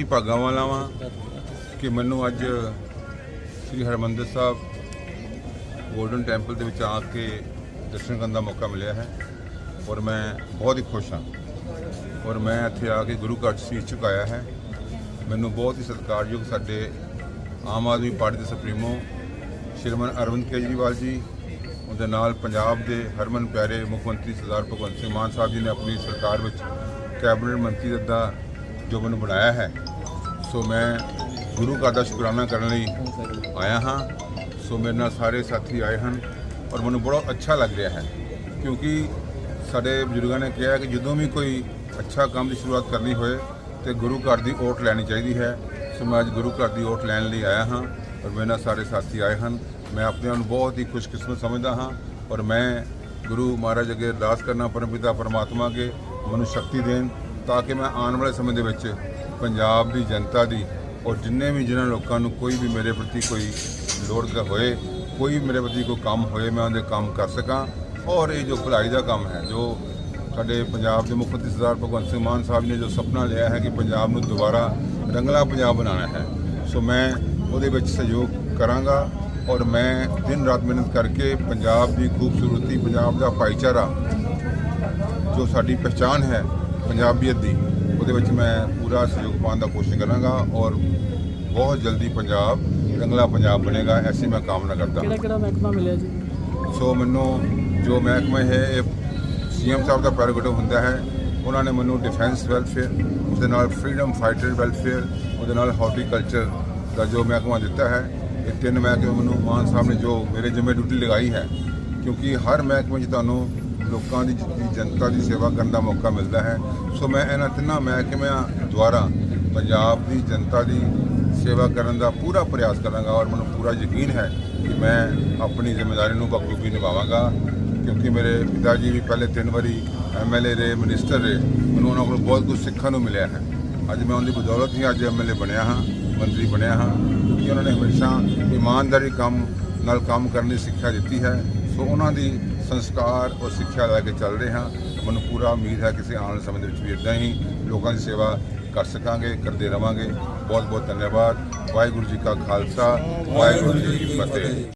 ਜੀ ਭਾਗਾਂ ਵਾਲਾ ਵਾਂ ਕਿ ਮੈਨੂੰ ਅੱਜ ਸ੍ਰੀ ਹਰਮੰਦਰ ਸਾਹਿਬ ਗੋਲਡਨ ਟੈਂਪਲ ਦੇ ਵਿੱਚ ਆ ਕੇ ਦਰਸ਼ਨ ਕਰਨ ਦਾ ਮੌਕਾ ਮਿਲਿਆ ਹੈ ਔਰ ਮੈਂ ਬਹੁਤ ਹੀ ਖੁਸ਼ ਹਾਂ। ਔਰ ਮੈਂ ਇੱਥੇ ਆ ਕੇ ਗੁਰੂ ਘਰ 'ਚ ਸੀਸ ਝੁਕਾਇਆ ਹੈ। ਮੈਨੂੰ ਬਹੁਤ ਹੀ ਸਤਿਕਾਰਯੋਗ ਸਾਡੇ ਆਮ ਆਦਮੀ ਪਾਰਟੀ ਦੇ ਸੁਪਰੀਮੋ ਸ਼੍ਰੀਮਾਨ ਅਰਵਿੰਦ ਕੇਜਰੀਵਾਲ ਜੀ, ਉਹਦੇ ਨਾਲ ਪੰਜਾਬ ਦੇ ਹਰਮਨ ਪਿਆਰੇ ਮੁੱਖ ਮੰਤਰੀ ਸਰਦਾਰ ਭਗਵੰਤ ਸਿੰਘ ਮਾਨ ਸਾਹਿਬ ਜੀ ਨੇ ਆਪਣੀ ਸਰਕਾਰ ਵਿੱਚ ਕੈਬਨਿਟ ਮੰਤਰੀ ਦਾ ਜੋ ਮੈਨੂੰ ਬਣਾਇਆ ਹੈ। ਸੋ ਮੈਂ ਗੁਰੂ ਘਰ ਦਾ ਸ਼ੁਕਰਾਨਾ ਕਰਨ ਲਈ ਆਇਆ ਹਾਂ। ਸੋ ਮੇਰੇ ਨਾਲ ਸਾਰੇ ਸਾਥੀ ਆਏ ਹਨ ਔਰ ਮੈਨੂੰ ਬੜਾ ਅੱਛਾ ਲੱਗ ਰਿਹਾ ਹੈ ਕਿਉਂਕਿ ਸਾਡੇ ਬਜ਼ੁਰਗਾਂ ਨੇ ਕਿਹਾ ਕਿ ਜਦੋਂ ਵੀ ਕੋਈ ਅੱਛਾ ਕੰਮ ਦੀ ਸ਼ੁਰੂਆਤ ਕਰਨੀ ਹੋਏ ਤੇ ਗੁਰੂ ਘਰ ਦੀ ਓਟ ਲੈਣੀ ਚਾਹੀਦੀ ਹੈ। ਸੋ ਮੈਂ ਅੱਜ ਗੁਰੂ ਘਰ ਦੀ ਓਟ ਲੈਣ ਲਈ ਆਇਆ ਹਾਂ ਔਰ ਮੇਰੇ ਨਾਲ ਸਾਰੇ ਸਾਥੀ ਆਏ ਹਨ। ਮੈਂ ਆਪਣੇ ਆਪ ਨੂੰ ਬਹੁਤ ਹੀ ਖੁਸ਼ਕਿਸਮਤ ਸਮਝਦਾ ਹਾਂ ਔਰ ਮੈਂ ਗੁਰੂ ਮਹਾਰਾਜ ਅੱਗੇ ਅਰਦਾਸ ਕਰਨਾ ਪਰਮਪਿਤਾ ਪਰਮਾਤਮਾ ਅੱਗੇ ਮੈਨੂੰ ਸ਼ਕਤੀ ਦੇਣ ਤਾਂ ਕਿ ਮੈਂ ਆਉਣ ਵਾਲੇ ਸਮੇਂ ਦੇ ਵਿੱਚ ਪੰਜਾਬ ਦੀ ਜਨਤਾ ਦੀ ਔਰ ਜਿੰਨੇ ਵੀ ਜਿਨ੍ਹਾਂ ਲੋਕਾਂ ਨੂੰ ਕੋਈ ਵੀ ਮੇਰੇ ਪ੍ਰਤੀ ਕੋਈ ਲੋੜ ਦਾ ਹੋਏ, ਕੋਈ ਵੀ ਮੇਰੇ ਪ੍ਰਤੀ ਕੋਈ ਕੰਮ ਹੋਏ, ਮੈਂ ਉਹਦੇ ਕੰਮ ਕਰ ਸਕਾਂ। ਔਰ ਇਹ ਜੋ ਭਲਾਈ ਦਾ ਕੰਮ ਹੈ, ਜੋ ਸਾਡੇ ਪੰਜਾਬ ਦੇ ਮੁੱਖ ਮੰਤਰੀ ਸਰਦਾਰ ਭਗਵੰਤ ਸਿੰਘ ਮਾਨ ਸਾਹਿਬ ਨੇ ਜੋ ਸੁਪਨਾ ਲਿਆ ਹੈ ਕਿ ਪੰਜਾਬ ਨੂੰ ਦੁਬਾਰਾ ਰੰਗਲਾ ਪੰਜਾਬ ਬਣਾਉਣਾ ਹੈ। ਸੋ ਮੈਂ ਉਹਦੇ ਵਿੱਚ ਸਹਿਯੋਗ ਕਰਾਂਗਾ ਔਰ ਮੈਂ ਦਿਨ ਰਾਤ ਮਿਹਨਤ ਕਰਕੇ ਪੰਜਾਬ ਦੀ ਖੂਬਸੂਰਤੀ, ਪੰਜਾਬ ਦਾ ਭਾਈਚਾਰਾ ਜੋ ਸਾਡੀ ਪਛਾਣ ਹੈ ਪੰਜਾਬੀਅਤ ਦੀ। ਉਹਦੇ ਵਿੱਚ ਮੈਂ ਪੂਰਾ ਸਹਿਯੋਗ ਪਾਉਣ ਦਾ ਕੋਸ਼ਿਸ਼ ਕਰਾਂਗਾ ਔਰ ਬਹੁਤ ਜਲਦੀ ਪੰਜਾਬ ਰੰਗਲਾ ਪੰਜਾਬ ਬਣੇਗਾ ਐਸੀ ਮੈਂ ਕਾਮਨਾ ਕਰਦਾ। ਕਿਹੜਾ ਕਿਹੜਾ ਮਹਿਕਮਾ ਮਿਲਿਆ ਜੀ? ਸੋ ਮੈਨੂੰ ਜੋ ਮਹਿਕਮਾ ਹੈ ਇਹ ਸੀਐਮ ਸਾਹਿਬ ਦਾ ਪ੍ਰੈਰੋਗੇਟਿਵ ਹੁੰਦਾ ਹੈ ਉਹਨਾਂ ਨੇ ਮੈਨੂੰ ਡਿਫੈਂਸ ਵੈਲਫੇਅਰ ਉਹਦੇ ਨਾਲ ਫਰੀडम ਫਾਈਟਰ ਵੈਲਫੇਅਰ ਉਹਦੇ ਨਾਲ ਹਾਰਟੀਕਲਚਰ ਦਾ ਜੋ ਮਹਿਕਮਾ ਦਿੱਤਾ ਹੈ ਇਹ ਤਿੰਨ ਮਹਿਕਮੇ ਮੈਨੂੰ ਮਾਨ ਸਾਹਿਬ ਨੇ ਜੋ ਮੇਰੇ ਜ਼ਿੰਮੇ ਡਿਊਟੀ ਲਗਾਈ ਹੈ ਕਿਉਂਕਿ ਹਰ ਮਹਿਕਮੇ 'ਚ ਤੁਹਾਨੂੰ ਲੋਕਾਂ ਦੀ ਦੀ, ਜਨਤਾ ਦੀ ਸੇਵਾ ਕਰਨ ਦਾ ਮੌਕਾ ਮਿਲਦਾ ਹੈ। ਸੋ ਮੈਂ ਇਹਨਾਂ ਤਿੰਨਾਂ ਮਹਿਕਮਿਆਂ ਦੁਆਰਾ ਪੰਜਾਬ ਦੀ ਜਨਤਾ ਦੀ ਸੇਵਾ ਕਰਨ ਦਾ ਪੂਰਾ ਪ੍ਰਯਾਸ ਕਰਾਂਗਾ ਔਰ ਮੈਨੂੰ ਪੂਰਾ ਯਕੀਨ ਹੈ ਕਿ ਮੈਂ ਆਪਣੀ ਜ਼ਿੰਮੇਵਾਰੀ ਨੂੰ ਬਖੂਬੀ ਨਿਭਾਵਾਂਗਾ। ਕਿਉਂਕਿ ਮੇਰੇ ਪਿਤਾ ਜੀ ਵੀ ਪਹਿਲੇ ਤਿੰਨ ਵਾਰੀ ਐਮਐਲਏ ਰਹੇ, ਮਿਨਿਸਟਰ ਰਹੇ, ਮੈਨੂੰ ਉਹਨਾਂ ਕੋਲੋਂ ਬਹੁਤ ਕੁਝ ਸਿੱਖਣ ਨੂੰ ਮਿਲਿਆ ਹੈ। ਅੱਜ ਮੈਂ ਉਹਨਾਂ ਦੀ ਬਦੌਲਤ ਹੀ ਅੱਜ ਐਮਐਲਏ ਬਣਿਆ ਹਾਂ, ਮੰਤਰੀ ਬਣਿਆ ਹਾਂ, ਕਿਉਂਕਿ ਉਹਨਾਂ ਨੇ ਹਮੇਸ਼ਾ ਇਮਾਨਦਾਰੀ ਕੰਮ ਨਾਲ ਕੰਮ ਕਰਨ ਦੀ ਸਿੱਖਿਆ ਦਿੱਤੀ ਹੈ। ਸੋ ਉਹਨਾਂ ਦੀ ਸੰਸਕਾਰ ਔਰ ਸਿੱਖਿਆ ਲੈ ਕੇ ਚੱਲ ਰਹੇ ਹਾਂ। ਮੈਨੂੰ ਪੂਰਾ ਉਮੀਦ ਹੈ ਕਿ ਅਸੀਂ ਆਉਣ ਵਾਲੇ ਸਮੇਂ ਦੇ ਵਿੱਚ ਵੀ ਇਦਾਂ ਹੀ ਲੋਕਾਂ ਦੀ ਸੇਵਾ ਕਰ ਸਕਾਂਗੇ, ਕਰਦੇ ਰਵਾਂਗੇ। ਬਹੁਤ ਬਹੁਤ ਧੰਨਵਾਦ। ਵਾਹਿਗੁਰੂ ਜੀ ਕਾ ਖਾਲਸਾ, ਵਾਹਿਗੁਰੂ ਜੀ ਕੀ ਫਤਿਹ।